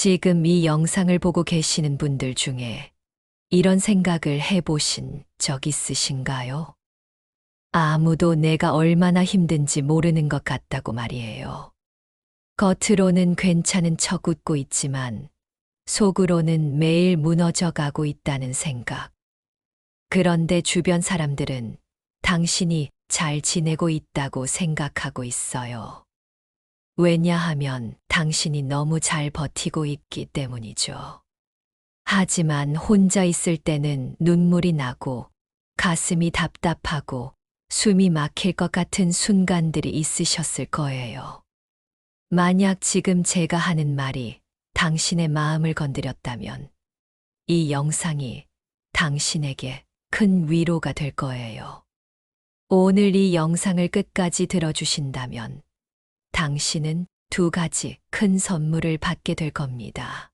지금 이 영상을 보고 계시는 분들 중에 이런 생각을 해보신 적 있으신가요? 아무도 내가 얼마나 힘든지 모르는 것 같다고 말이에요. 겉으로는 괜찮은 척 웃고 있지만 속으로는 매일 무너져 가고 있다는 생각. 그런데 주변 사람들은 당신이 잘 지내고 있다고 생각하고 있어요. 왜냐하면 당신이 너무 잘 버티고 있기 때문이죠. 하지만 혼자 있을 때는 눈물이 나고 가슴이 답답하고 숨이 막힐 것 같은 순간들이 있으셨을 거예요. 만약 지금 제가 하는 말이 당신의 마음을 건드렸다면 이 영상이 당신에게 큰 위로가 될 거예요. 오늘 이 영상을 끝까지 들어주신다면 당신은 두 가지 큰 선물을 받게 될 겁니다.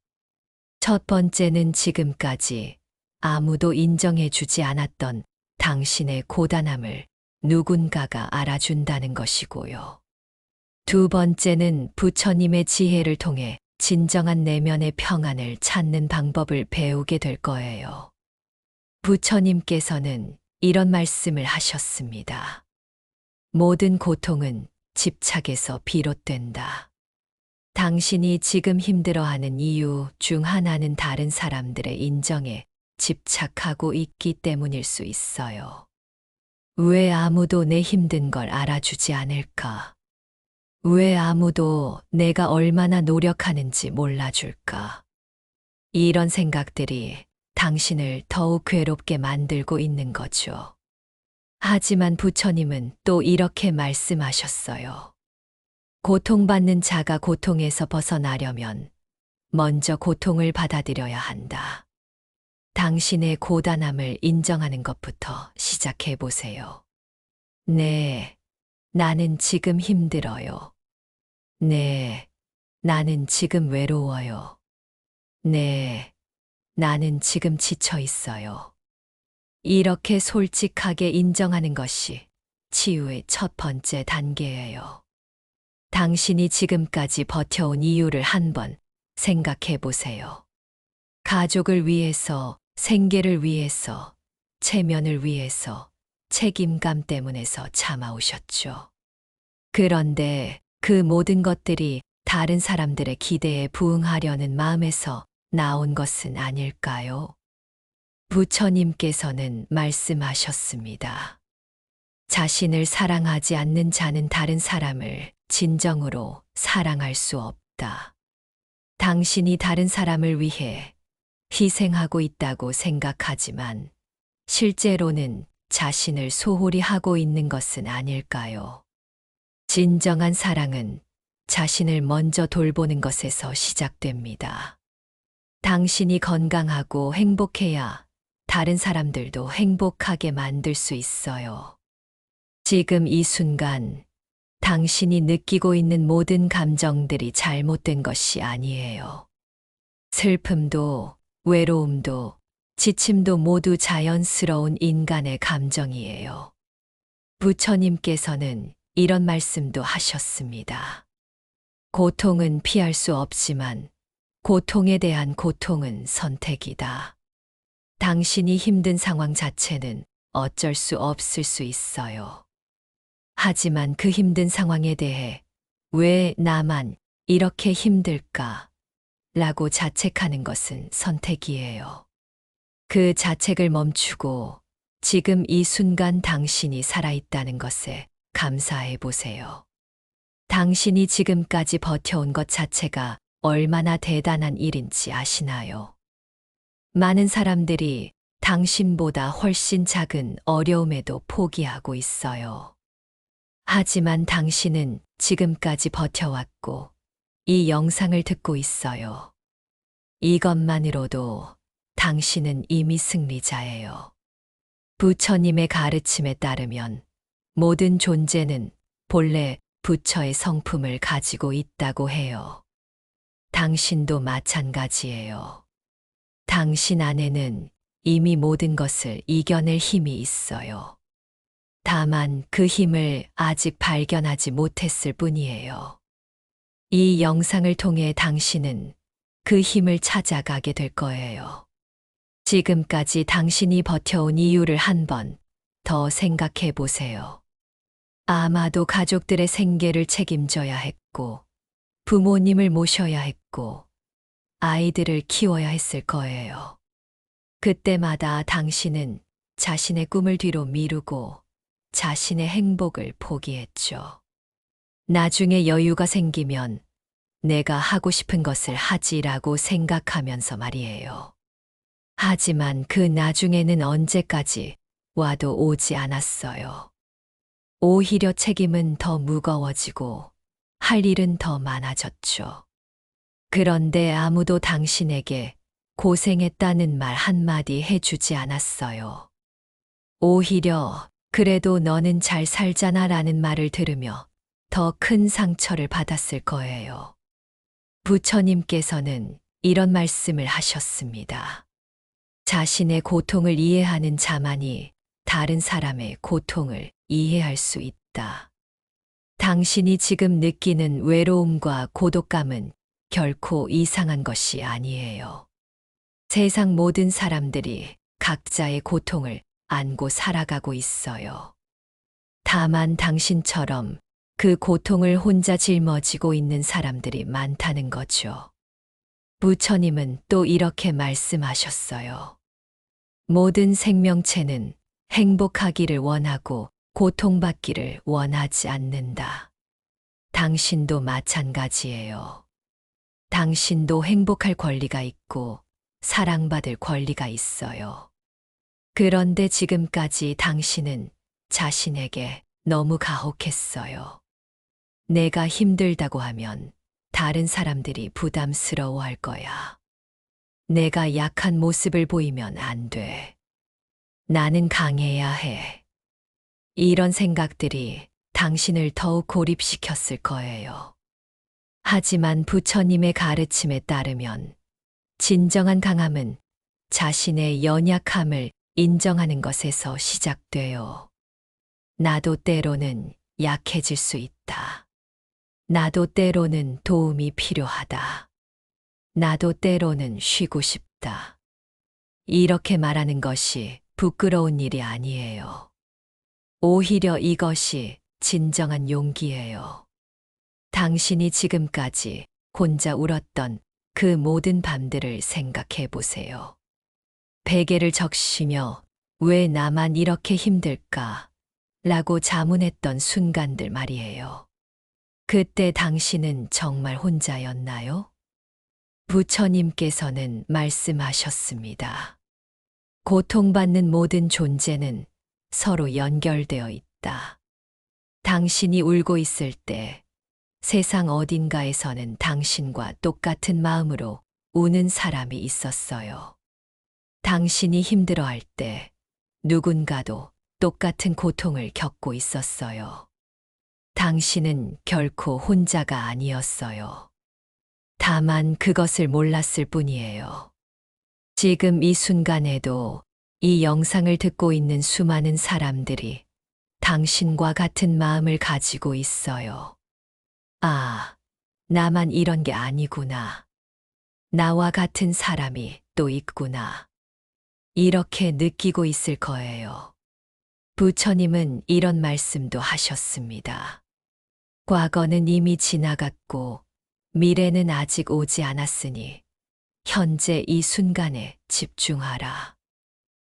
첫 번째는 지금까지 아무도 인정해 주지 않았던 당신의 고단함을 누군가가 알아준다는 것이고요. 두 번째는 부처님의 지혜를 통해 진정한 내면의 평안을 찾는 방법을 배우게 될 거예요. 부처님께서는 이런 말씀을 하셨습니다. 모든 고통은 집착에서 비롯된다. 당신이 지금 힘들어하는 이유 중 하나는 다른 사람들의 인정에 집착하고 있기 때문일 수 있어요. 왜 아무도 내 힘든 걸 알아주지 않을까? 왜 아무도 내가 얼마나 노력하는지 몰라줄까? 이런 생각들이 당신을 더욱 괴롭게 만들고 있는 거죠. 하지만 부처님은 또 이렇게 말씀하셨어요. 고통받는 자가 고통에서 벗어나려면 먼저 고통을 받아들여야 한다. 당신의 고단함을 인정하는 것부터 시작해 보세요. 네, 나는 지금 힘들어요. 네, 나는 지금 외로워요. 네, 나는 지금 지쳐 있어요. 이렇게 솔직하게 인정하는 것이 치유의 첫 번째 단계예요. 당신이 지금까지 버텨온 이유를 한번 생각해 보세요. 가족을 위해서, 생계를 위해서, 체면을 위해서, 책임감 때문에서 참아오셨죠. 그런데 그 모든 것들이 다른 사람들의 기대에 부응하려는 마음에서 나온 것은 아닐까요? 부처님께서는 말씀하셨습니다. 자신을 사랑하지 않는 자는 다른 사람을 진정으로 사랑할 수 없다. 당신이 다른 사람을 위해 희생하고 있다고 생각하지만 실제로는 자신을 소홀히 하고 있는 것은 아닐까요? 진정한 사랑은 자신을 먼저 돌보는 것에서 시작됩니다. 당신이 건강하고 행복해야 다른 사람들도 행복하게 만들 수 있어요. 지금 이 순간 당신이 느끼고 있는 모든 감정들이 잘못된 것이 아니에요. 슬픔도, 외로움도, 지침도 모두 자연스러운 인간의 감정이에요. 부처님께서는 이런 말씀도 하셨습니다. 고통은 피할 수 없지만 고통에 대한 고통은 선택이다. 당신이 힘든 상황 자체는 어쩔 수 없을 수 있어요. 하지만 그 힘든 상황에 대해 왜 나만 이렇게 힘들까? 라고 자책하는 것은 선택이에요. 그 자책을 멈추고 지금 이 순간 당신이 살아있다는 것에 감사해 보세요. 당신이 지금까지 버텨온 것 자체가 얼마나 대단한 일인지 아시나요? 많은 사람들이 당신보다 훨씬 작은 어려움에도 포기하고 있어요. 하지만 당신은 지금까지 버텨왔고 이 영상을 듣고 있어요. 이것만으로도 당신은 이미 승리자예요. 부처님의 가르침에 따르면 모든 존재는 본래 부처의 성품을 가지고 있다고 해요. 당신도 마찬가지예요. 당신 안에는 이미 모든 것을 이겨낼 힘이 있어요. 다만 그 힘을 아직 발견하지 못했을 뿐이에요. 이 영상을 통해 당신은 그 힘을 찾아가게 될 거예요. 지금까지 당신이 버텨온 이유를 한 번 더 생각해 보세요. 아마도 가족들의 생계를 책임져야 했고, 부모님을 모셔야 했고, 아이들을 키워야 했을 거예요. 그때마다 당신은 자신의 꿈을 뒤로 미루고 자신의 행복을 포기했죠. 나중에 여유가 생기면 내가 하고 싶은 것을 하지라고 생각하면서 말이에요. 하지만 그 나중에는 언제까지 와도 오지 않았어요. 오히려 책임은 더 무거워지고 할 일은 더 많아졌죠. 그런데 아무도 당신에게 고생했다는 말 한마디 해주지 않았어요. 오히려 그래도 너는 잘 살잖아 라는 말을 들으며 더 큰 상처를 받았을 거예요. 부처님께서는 이런 말씀을 하셨습니다. 자신의 고통을 이해하는 자만이 다른 사람의 고통을 이해할 수 있다. 당신이 지금 느끼는 외로움과 고독감은 결코 이상한 것이 아니에요. 세상 모든 사람들이 각자의 고통을 안고 살아가고 있어요. 다만 당신처럼 그 고통을 혼자 짊어지고 있는 사람들이 많다는 거죠. 부처님은 또 이렇게 말씀하셨어요. 모든 생명체는 행복하기를 원하고 고통받기를 원하지 않는다. 당신도 마찬가지예요. 당신도 행복할 권리가 있고 사랑받을 권리가 있어요. 그런데 지금까지 당신은 자신에게 너무 가혹했어요. 내가 힘들다고 하면 다른 사람들이 부담스러워 할 거야. 내가 약한 모습을 보이면 안 돼. 나는 강해야 해. 이런 생각들이 당신을 더욱 고립시켰을 거예요. 하지만 부처님의 가르침에 따르면 진정한 강함은 자신의 연약함을 인정하는 것에서 시작돼요. 나도 때로는 약해질 수 있다. 나도 때로는 도움이 필요하다. 나도 때로는 쉬고 싶다. 이렇게 말하는 것이 부끄러운 일이 아니에요. 오히려 이것이 진정한 용기예요. 당신이 지금까지 혼자 울었던 그 모든 밤들을 생각해 보세요. 베개를 적시며 왜 나만 이렇게 힘들까? 라고 자문했던 순간들 말이에요. 그때 당신은 정말 혼자였나요? 부처님께서는 말씀하셨습니다. 고통받는 모든 존재는 서로 연결되어 있다. 당신이 울고 있을 때 세상 어딘가에서는 당신과 똑같은 마음으로 우는 사람이 있었어요. 당신이 힘들어할 때 누군가도 똑같은 고통을 겪고 있었어요. 당신은 결코 혼자가 아니었어요. 다만 그것을 몰랐을 뿐이에요. 지금 이 순간에도 이 영상을 듣고 있는 수많은 사람들이 당신과 같은 마음을 가지고 있어요. 아, 나만 이런 게 아니구나. 나와 같은 사람이 또 있구나. 이렇게 느끼고 있을 거예요. 부처님은 이런 말씀도 하셨습니다. 과거는 이미 지나갔고 미래는 아직 오지 않았으니 현재 이 순간에 집중하라.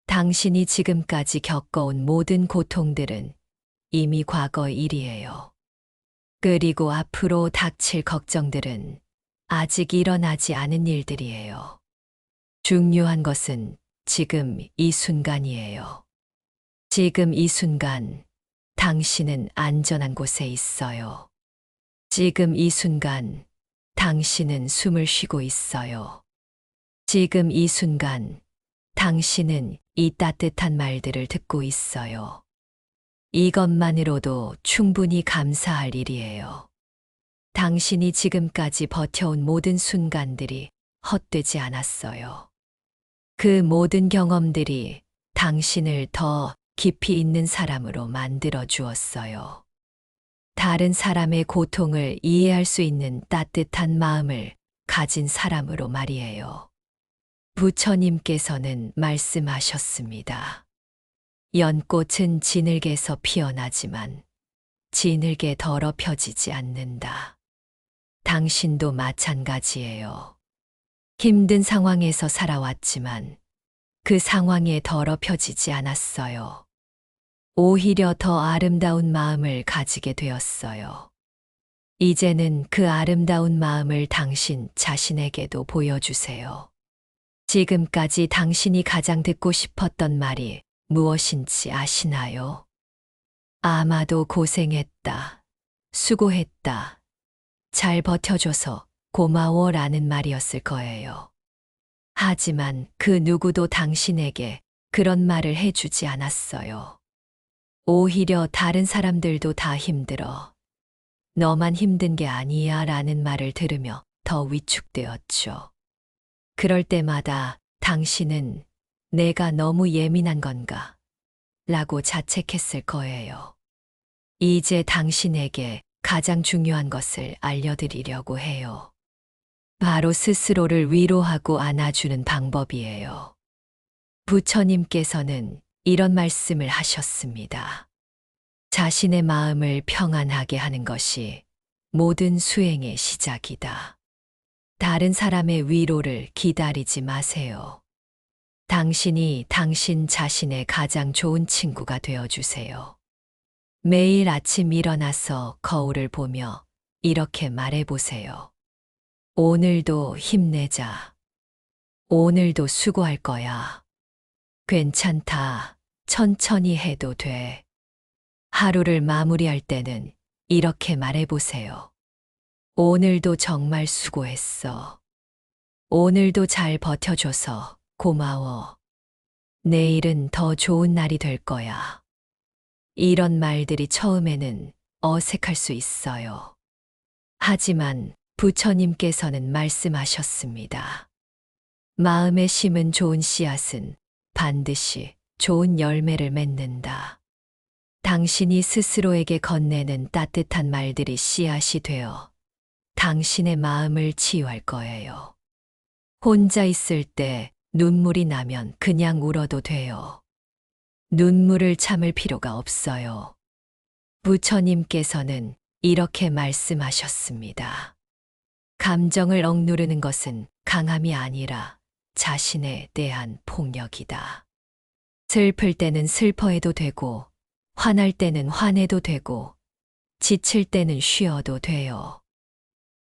당신이 지금까지 겪어온 모든 고통들은 이미 과거의 일이에요. 그리고 앞으로 닥칠 걱정들은 아직 일어나지 않은 일들이에요. 중요한 것은 지금 이 순간이에요. 지금 이 순간 당신은 안전한 곳에 있어요. 지금 이 순간 당신은 숨을 쉬고 있어요. 지금 이 순간 당신은 이 따뜻한 말들을 듣고 있어요. 이것만으로도 충분히 감사할 일이에요. 당신이 지금까지 버텨온 모든 순간들이 헛되지 않았어요. 그 모든 경험들이 당신을 더 깊이 있는 사람으로 만들어 주었어요. 다른 사람의 고통을 이해할 수 있는 따뜻한 마음을 가진 사람으로 말이에요. 부처님께서는 말씀하셨습니다. 연꽃은 진흙에서 피어나지만 진흙에 더럽혀지지 않는다. 당신도 마찬가지예요. 힘든 상황에서 살아왔지만 그 상황에 더럽혀지지 않았어요. 오히려 더 아름다운 마음을 가지게 되었어요. 이제는 그 아름다운 마음을 당신 자신에게도 보여주세요. 지금까지 당신이 가장 듣고 싶었던 말이 무엇인지 아시나요? 아마도 고생했다. 수고했다. 잘 버텨줘서 고마워 라는 말이었을 거예요. 하지만 그 누구도 당신에게 그런 말을 해주지 않았어요. 오히려 다른 사람들도 다 힘들어. 너만 힘든 게 아니야 라는 말을 들으며 더 위축되었죠. 그럴 때마다 당신은 내가 너무 예민한 건가? 라고 자책했을 거예요. 이제 당신에게 가장 중요한 것을 알려드리려고 해요. 바로 스스로를 위로하고 안아주는 방법이에요. 부처님께서는 이런 말씀을 하셨습니다. 자신의 마음을 평안하게 하는 것이 모든 수행의 시작이다. 다른 사람의 위로를 기다리지 마세요. 당신이 당신 자신의 가장 좋은 친구가 되어 주세요. 매일 아침 일어나서 거울을 보며 이렇게 말해 보세요. 오늘도 힘내자. 오늘도 수고할 거야. 괜찮다. 천천히 해도 돼. 하루를 마무리할 때는 이렇게 말해 보세요. 오늘도 정말 수고했어. 오늘도 잘 버텨줘서 고마워. 내일은 더 좋은 날이 될 거야. 이런 말들이 처음에는 어색할 수 있어요. 하지만 부처님께서는 말씀하셨습니다. 마음에 심은 좋은 씨앗은 반드시 좋은 열매를 맺는다. 당신이 스스로에게 건네는 따뜻한 말들이 씨앗이 되어 당신의 마음을 치유할 거예요. 혼자 있을 때 눈물이 나면 그냥 울어도 돼요. 눈물을 참을 필요가 없어요. 부처님께서는 이렇게 말씀하셨습니다. 감정을 억누르는 것은 강함이 아니라 자신에 대한 폭력이다. 슬플 때는 슬퍼해도 되고, 화날 때는 화내도 되고, 지칠 때는 쉬어도 돼요.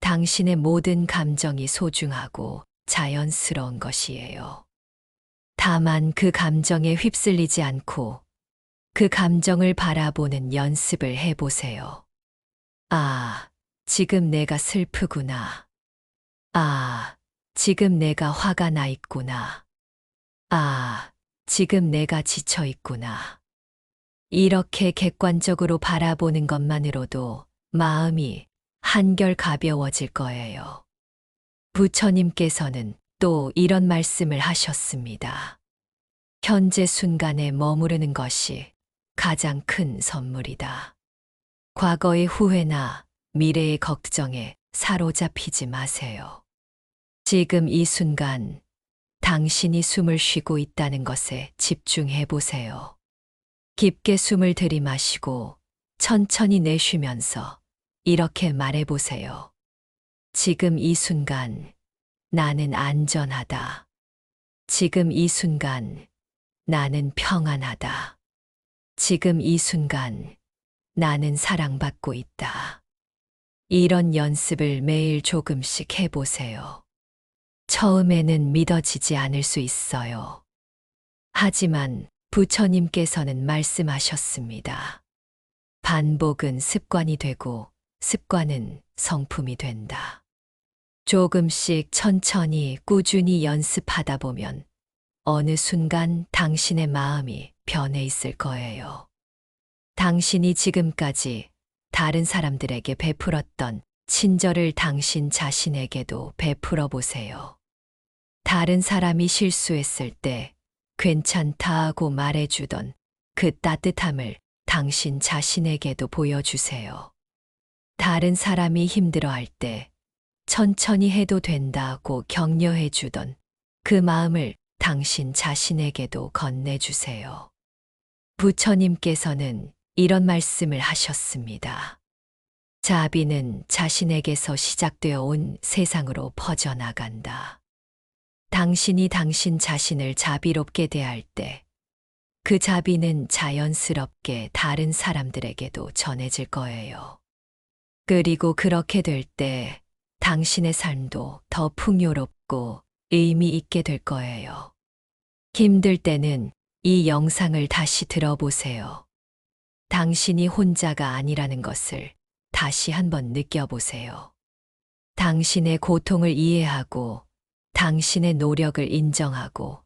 당신의 모든 감정이 소중하고 자연스러운 것이에요. 다만 그 감정에 휩쓸리지 않고 그 감정을 바라보는 연습을 해보세요. 아, 지금 내가 슬프구나. 아, 지금 내가 화가 나 있구나. 아, 지금 내가 지쳐 있구나. 이렇게 객관적으로 바라보는 것만으로도 마음이 한결 가벼워질 거예요. 부처님께서는 또 이런 말씀을 하셨습니다. 현재 순간에 머무르는 것이 가장 큰 선물이다. 과거의 후회나 미래의 걱정에 사로잡히지 마세요. 지금 이 순간 당신이 숨을 쉬고 있다는 것에 집중해 보세요. 깊게 숨을 들이마시고 천천히 내쉬면서 이렇게 말해 보세요. 지금 이 순간 나는 안전하다. 지금 이 순간 나는 평안하다. 지금 이 순간 나는 사랑받고 있다. 이런 연습을 매일 조금씩 해보세요. 처음에는 믿어지지 않을 수 있어요. 하지만 부처님께서는 말씀하셨습니다. 반복은 습관이 되고 습관은 성품이 된다. 조금씩 천천히 꾸준히 연습하다 보면 어느 순간 당신의 마음이 변해 있을 거예요. 당신이 지금까지 다른 사람들에게 베풀었던 친절을 당신 자신에게도 베풀어 보세요. 다른 사람이 실수했을 때 괜찮다 하고 말해주던 그 따뜻함을 당신 자신에게도 보여주세요. 다른 사람이 힘들어할 때 천천히 해도 된다고 격려해 주던 그 마음을 당신 자신에게도 건네주세요. 부처님께서는 이런 말씀을 하셨습니다. 자비는 자신에게서 시작되어 온 세상으로 퍼져나간다. 당신이 당신 자신을 자비롭게 대할 때 그 자비는 자연스럽게 다른 사람들에게도 전해질 거예요. 그리고 그렇게 될 때 당신의 삶도 더 풍요롭고 의미 있게 될 거예요. 힘들 때는 이 영상을 다시 들어보세요. 당신이 혼자가 아니라는 것을 다시 한번 느껴보세요. 당신의 고통을 이해하고 당신의 노력을 인정하고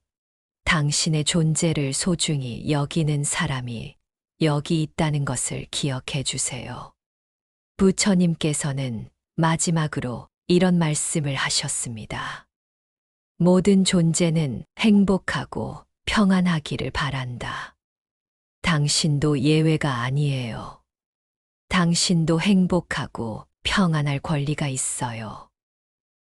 당신의 존재를 소중히 여기는 사람이 여기 있다는 것을 기억해 주세요. 부처님께서는 마지막으로 이런 말씀을 하셨습니다. 모든 존재는 행복하고 평안하기를 바란다. 당신도 예외가 아니에요. 당신도 행복하고 평안할 권리가 있어요.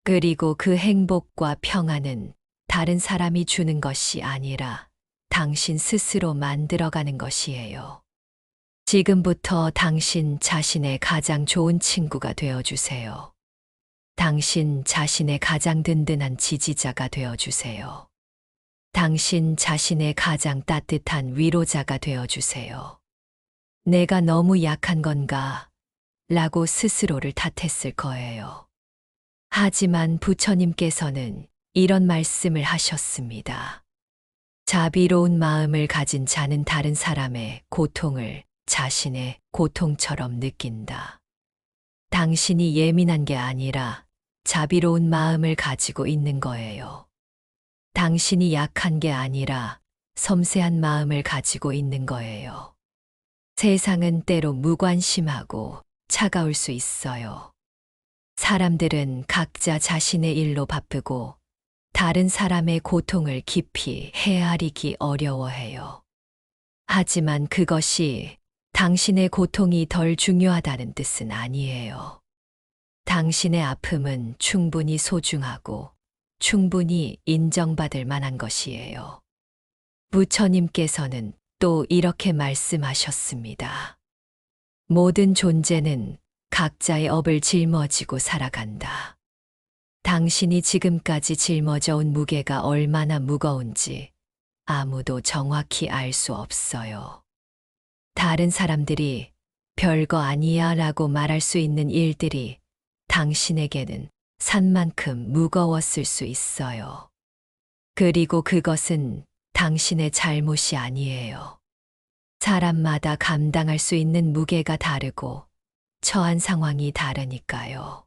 그리고 그 행복과 평안은 다른 사람이 주는 것이 아니라 당신 스스로 만들어가는 것이에요. 지금부터 당신 자신의 가장 좋은 친구가 되어 주세요. 당신 자신의 가장 든든한 지지자가 되어 주세요. 당신 자신의 가장 따뜻한 위로자가 되어 주세요. 내가 너무 약한 건가? 라고 스스로를 탓했을 거예요. 하지만 부처님께서는 이런 말씀을 하셨습니다. 자비로운 마음을 가진 자는 다른 사람의 고통을 자신의 고통처럼 느낀다. 당신이 예민한 게 아니라 자비로운 마음을 가지고 있는 거예요. 당신이 약한 게 아니라 섬세한 마음을 가지고 있는 거예요. 세상은 때로 무관심하고 차가울 수 있어요. 사람들은 각자 자신의 일로 바쁘고 다른 사람의 고통을 깊이 헤아리기 어려워해요. 하지만 그것이 당신의 고통이 덜 중요하다는 뜻은 아니에요. 당신의 아픔은 충분히 소중하고 충분히 인정받을 만한 것이에요. 부처님께서는 또 이렇게 말씀하셨습니다. 모든 존재는 각자의 업을 짊어지고 살아간다. 당신이 지금까지 짊어져 온 무게가 얼마나 무거운지 아무도 정확히 알 수 없어요. 다른 사람들이 별거 아니야 라고 말할 수 있는 일들이 당신에게는 산만큼 무거웠을 수 있어요. 그리고 그것은 당신의 잘못이 아니에요. 사람마다 감당할 수 있는 무게가 다르고 처한 상황이 다르니까요.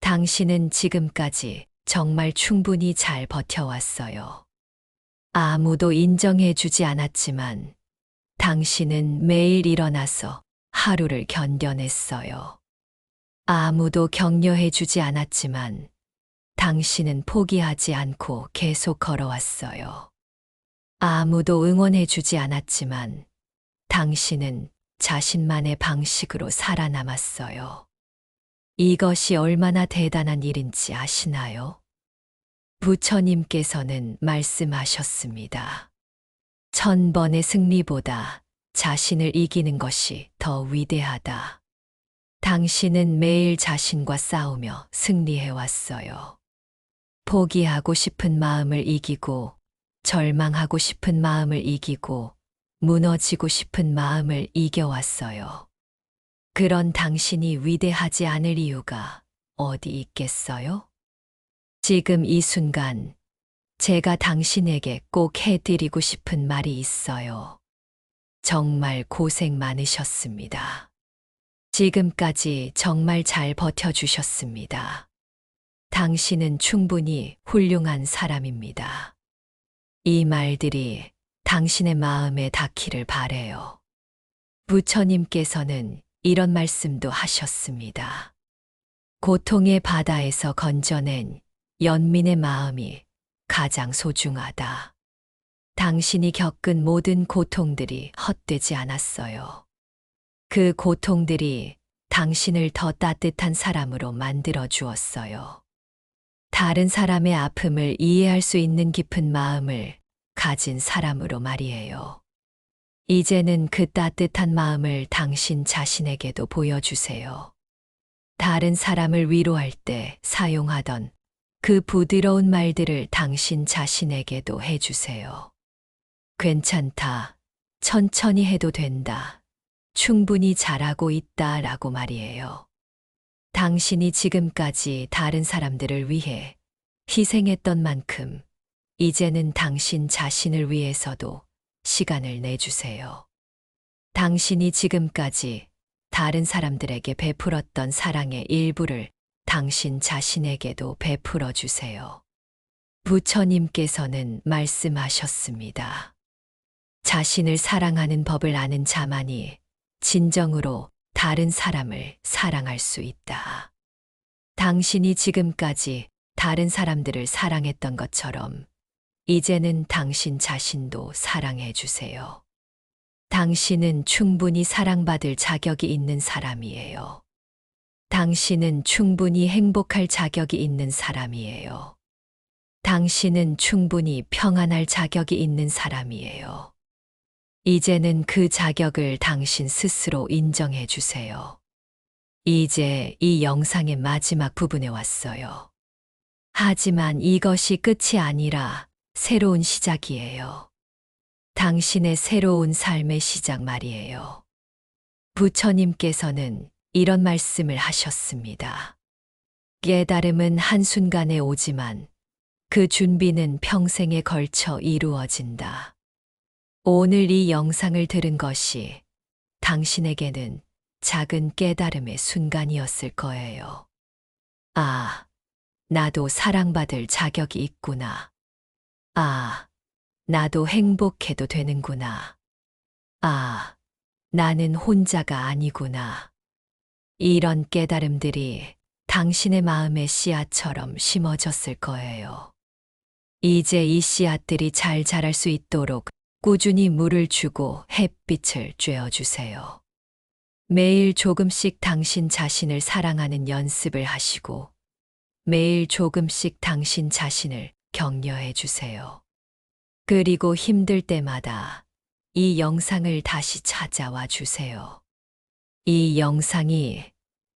당신은 지금까지 정말 충분히 잘 버텨왔어요. 아무도 인정해 주지 않았지만 당신은 매일 일어나서 하루를 견뎌냈어요. 아무도 격려해 주지 않았지만 당신은 포기하지 않고 계속 걸어왔어요. 아무도 응원해 주지 않았지만 당신은 자신만의 방식으로 살아남았어요. 이것이 얼마나 대단한 일인지 아시나요? 부처님께서는 말씀하셨습니다. 천 번의 승리보다 자신을 이기는 것이 더 위대하다. 당신은 매일 자신과 싸우며 승리해 왔어요. 포기하고 싶은 마음을 이기고, 절망하고 싶은 마음을 이기고, 무너지고 싶은 마음을 이겨왔어요. 그런 당신이 위대하지 않을 이유가 어디 있겠어요? 지금 이 순간 제가 당신에게 꼭 해드리고 싶은 말이 있어요. 정말 고생 많으셨습니다. 지금까지 정말 잘 버텨주셨습니다. 당신은 충분히 훌륭한 사람입니다. 이 말들이 당신의 마음에 닿기를 바래요. 부처님께서는 이런 말씀도 하셨습니다. 고통의 바다에서 건져낸 연민의 마음이 가장 소중하다. 당신이 겪은 모든 고통들이 헛되지 않았어요. 그 고통들이 당신을 더 따뜻한 사람으로 만들어 주었어요. 다른 사람의 아픔을 이해할 수 있는 깊은 마음을 가진 사람으로 말이에요. 이제는 그 따뜻한 마음을 당신 자신에게도 보여주세요. 다른 사람을 위로할 때 사용하던 그 부드러운 말들을 당신 자신에게도 해주세요. 괜찮다. 천천히 해도 된다. 충분히 잘하고 있다. 라고 말이에요. 당신이 지금까지 다른 사람들을 위해 희생했던 만큼 이제는 당신 자신을 위해서도 시간을 내주세요. 당신이 지금까지 다른 사람들에게 베풀었던 사랑의 일부를 당신 자신에게도 베풀어 주세요. 부처님께서는 말씀하셨습니다. 자신을 사랑하는 법을 아는 자만이 진정으로 다른 사람을 사랑할 수 있다. 당신이 지금까지 다른 사람들을 사랑했던 것처럼 이제는 당신 자신도 사랑해 주세요. 당신은 충분히 사랑받을 자격이 있는 사람이에요. 당신은 충분히 행복할 자격이 있는 사람이에요. 당신은 충분히 평안할 자격이 있는 사람이에요. 이제는 그 자격을 당신 스스로 인정해 주세요. 이제 이 영상의 마지막 부분에 왔어요. 하지만 이것이 끝이 아니라 새로운 시작이에요. 당신의 새로운 삶의 시작 말이에요. 부처님께서는 이런 말씀을 하셨습니다. 깨달음은 한순간에 오지만 그 준비는 평생에 걸쳐 이루어진다. 오늘 이 영상을 들은 것이 당신에게는 작은 깨달음의 순간이었을 거예요. 아, 나도 사랑받을 자격이 있구나. 아, 나도 행복해도 되는구나. 아, 나는 혼자가 아니구나. 이런 깨달음들이 당신의 마음의 씨앗처럼 심어졌을 거예요. 이제 이 씨앗들이 잘 자랄 수 있도록 꾸준히 물을 주고 햇빛을 쬐어주세요. 매일 조금씩 당신 자신을 사랑하는 연습을 하시고 매일 조금씩 당신 자신을 격려해 주세요. 그리고 힘들 때마다 이 영상을 다시 찾아와 주세요. 이 영상이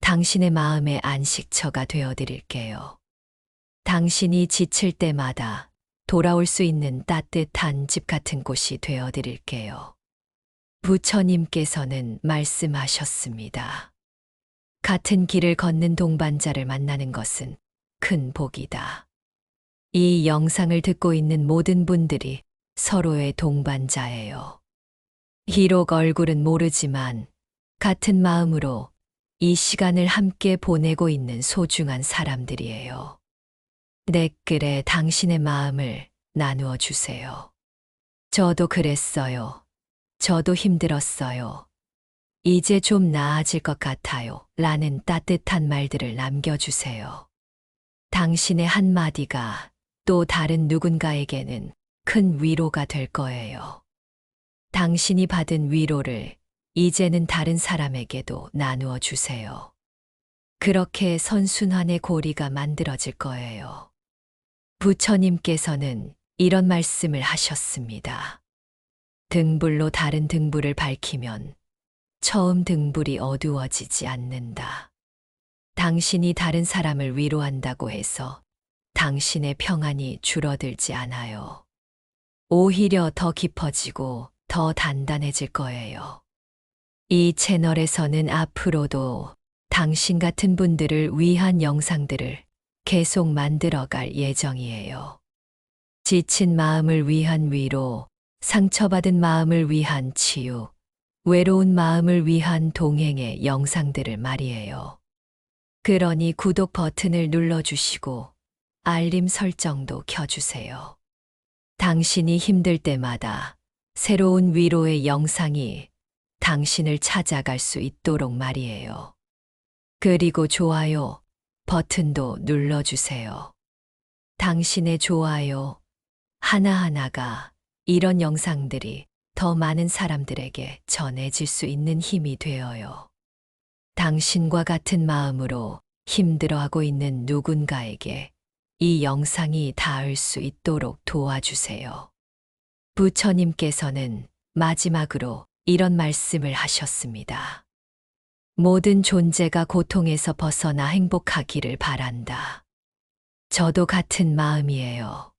당신의 마음의 안식처가 되어 드릴게요. 당신이 지칠 때마다 돌아올 수 있는 따뜻한 집 같은 곳이 되어 드릴게요. 부처님께서는 말씀하셨습니다. 같은 길을 걷는 동반자를 만나는 것은 큰 복이다. 이 영상을 듣고 있는 모든 분들이 서로의 동반자예요. 비록 얼굴은 모르지만 같은 마음으로 이 시간을 함께 보내고 있는 소중한 사람들이에요. 댓글에 당신의 마음을 나누어 주세요. 저도 그랬어요. 저도 힘들었어요. 이제 좀 나아질 것 같아요. 라는 따뜻한 말들을 남겨주세요. 당신의 한마디가 또 다른 누군가에게는 큰 위로가 될 거예요. 당신이 받은 위로를 이제는 다른 사람에게도 나누어 주세요. 그렇게 선순환의 고리가 만들어질 거예요. 부처님께서는 이런 말씀을 하셨습니다. 등불로 다른 등불을 밝히면 처음 등불이 어두워지지 않는다. 당신이 다른 사람을 위로한다고 해서 당신의 평안이 줄어들지 않아요. 오히려 더 깊어지고 더 단단해질 거예요. 이 채널에서는 앞으로도 당신 같은 분들을 위한 영상들을 계속 만들어갈 예정이에요. 지친 마음을 위한 위로, 상처받은 마음을 위한 치유, 외로운 마음을 위한 동행의 영상들을 말이에요. 그러니 구독 버튼을 눌러주시고 알림 설정도 켜주세요. 당신이 힘들 때마다 새로운 위로의 영상이 당신을 찾아갈 수 있도록 말이에요. 그리고 좋아요 버튼도 눌러주세요. 당신의 좋아요 하나하나가 이런 영상들이 더 많은 사람들에게 전해질 수 있는 힘이 되어요. 당신과 같은 마음으로 힘들어하고 있는 누군가에게 이 영상이 닿을 수 있도록 도와주세요. 부처님께서는 마지막으로 이런 말씀을 하셨습니다. 모든 존재가 고통에서 벗어나 행복하기를 바란다. 저도 같은 마음이에요.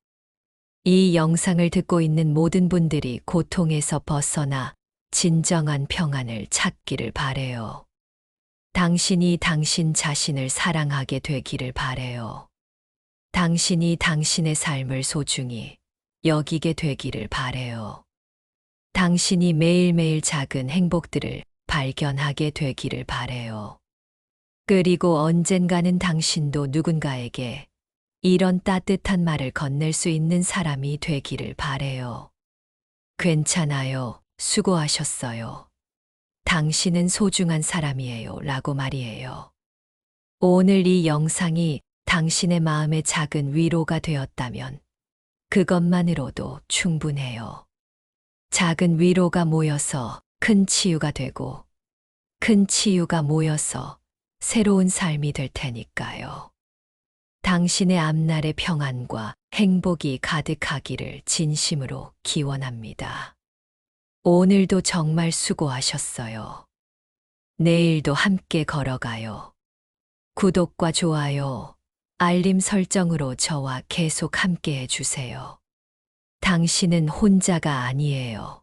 이 영상을 듣고 있는 모든 분들이 고통에서 벗어나 진정한 평안을 찾기를 바래요. 당신이 당신 자신을 사랑하게 되기를 바래요. 당신이 당신의 삶을 소중히 여기게 되기를 바래요. 당신이 매일매일 작은 행복들을 발견하게 되기를 바래요. 그리고 언젠가는 당신도 누군가에게 이런 따뜻한 말을 건넬 수 있는 사람이 되기를 바래요. 괜찮아요. 수고하셨어요. 당신은 소중한 사람이에요. 라고 말이에요. 오늘 이 영상이 당신의 마음에 작은 위로가 되었다면 그것만으로도 충분해요. 작은 위로가 모여서 큰 치유가 되고 큰 치유가 모여서 새로운 삶이 될 테니까요. 당신의 앞날의 평안과 행복이 가득하기를 진심으로 기원합니다. 오늘도 정말 수고하셨어요. 내일도 함께 걸어가요. 구독과 좋아요, 알림 설정으로 저와 계속 함께 해주세요. 당신은 혼자가 아니에요.